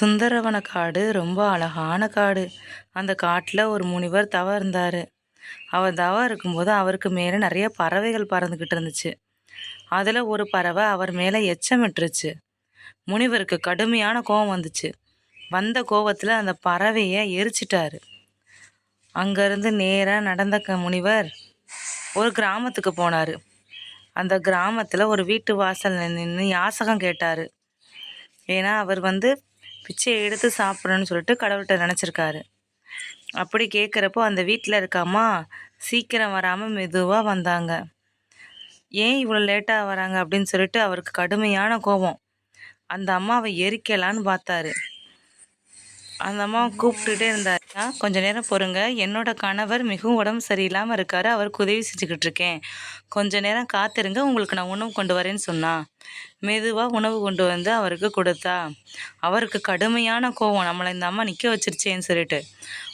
சுந்தரவன காடு ரொம்ப அழகான காடு. அந்த காட்டில் ஒரு முனிவர் தவம் இருந்தார். அவர் தவம் இருக்கும்போது அவருக்கு மேலே நிறைய பறவைகள் பறந்துக்கிட்டு இருந்துச்சு. அதில் ஒரு பறவை அவர் மேலே எச்சமிட்டுருச்சு. முனிவருக்கு கடுமையான கோபம் வந்துச்சு. வந்த கோபத்தில் அந்த பறவையை எரிச்சிட்டாரு. அங்கேருந்து நேராக நடந்த க முனிவர் ஒரு கிராமத்துக்கு போனார். அந்த கிராமத்தில் ஒரு வீட்டு வாசலில் நின்று யாசகம் கேட்டார். ஏன்னா அவர் வந்து பிச்சையை எடுத்து சாப்பிடணும்னு சொல்லிட்டு கடவுள்கிட்ட நினச்சிருக்காரு. அப்படி கேட்குறப்போ அந்த வீட்டில் இருக்காமா சீக்கிரம் வராமல் மெதுவாக வந்தாங்க. ஏன் இவ்வளோ லேட்டாக வராங்க அப்படின்னு சொல்லிட்டு அவருக்கு கடுமையான கோபம். அந்த அம்மாவை எரிக்கலான்னு பார்த்தாரு. அந்த அம்மாவை கூப்பிட்டுட்டே இருந்தார் கொஞ்சம் கொஞ்ச நேரம் பொறுங்க. என்னோட கணவர் மிகவும் உடம்பு சரியில்லாமல் இருக்காரு. அவருக்கு உதவி செஞ்சுக்கிட்டு இருக்கேன் கொஞ்ச நேரம் காத்திருங்க. உங்களுக்கு நான் உணவு கொண்டு வரேன்னு சொன்னா. மெதுவாக உணவு கொண்டு வந்து அவருக்கு கொடுத்தா அவருக்கு கடுமையான கோவம். நம்மளை இந்த அம்மா நிற்க வச்சிருச்சேன்னு சொல்லிட்டு.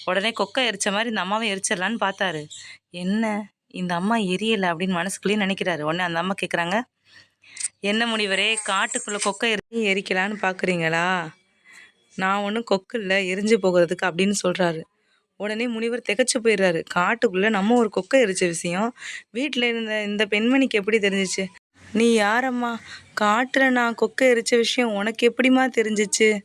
உடனே கொக்கை எரிச்ச மாதிரி இந்த அம்மாவை எரிச்சிடலான்னு பார்த்தாரு. என்ன? இந்த அம்மா எரியலை? அப்படின்னு மனசுக்குள்ளேயே நினைக்கிறாரு. உடனே அந்த அம்மா கேட்குறாங்க என்ன முனிவரே காட்டுக்குள்ளே கொக்கை எரி எரிக்கலான்னு பார்க்குறீங்களா நான் ஒன்றும் கொக்கு இல்லை எரிஞ்சு போகிறதுக்கு அப்படின்னு சொல்கிறாரு உடனே முனிவர் திகச்சு போயிடுறாரு. காட்டுக்குள்ளே நம்ம ஒரு கொக்கை எரிச்ச விஷயம். வீட்டில் இருந்த இந்த பெண்மணிக்கு எப்படி தெரிஞ்சிச்சு? நீ யாரம்மா? காட்டில் நான் கொக்கை எரிச்ச விஷயம் உனக்கு எப்படிம்மா தெரிஞ்சிச்சு?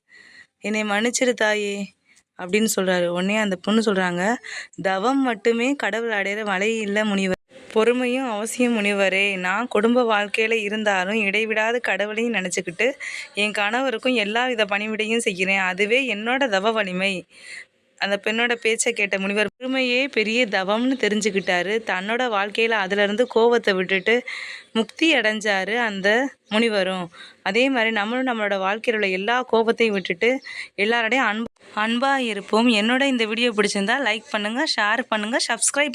என்னை மன்னிச்சிரு தாயே அப்படின்னு சொல்கிறாரு உடனே அந்த பொண்ணு சொல்கிறாங்க தவம் மட்டுமே கடவுள் அடையிற மழை இல்லை முனிவர். பொறுமையும் அவசியம் முனிவரே. நான் குடும்ப வாழ்க்கையில் இருந்தாலும் இடைவிடாத கடவுளையும் நினச்சிக்கிட்டு என் கணவருக்கும் எல்லா வித பணிவிடையும் செய்கிறேன். அதுவே என்னோட தவ வலிமை. அந்த பெண்ணோட பேச்சை கேட்ட முனிவர் பொறுமையே பெரிய தவம்னு தெரிஞ்சுக்கிட்டாரு. தன்னோட வாழ்க்கையில் அதிலிருந்து கோவத்தை விட்டுட்டு முக்தி அடைஞ்சாரு அந்த முனிவரும். அதே மாதிரி நம்மளும் நம்மளோட வாழ்க்கையில் உள்ள எல்லா கோபத்தையும் விட்டுட்டு எல்லாரோடையும் அன்பு அன்பாக இருப்போம். என்னோட இந்த வீடியோ பிடிச்சிருந்தா லைக் பண்ணுங்கள் ஷேர் பண்ணுங்கள் சப்ஸ்கிரைப்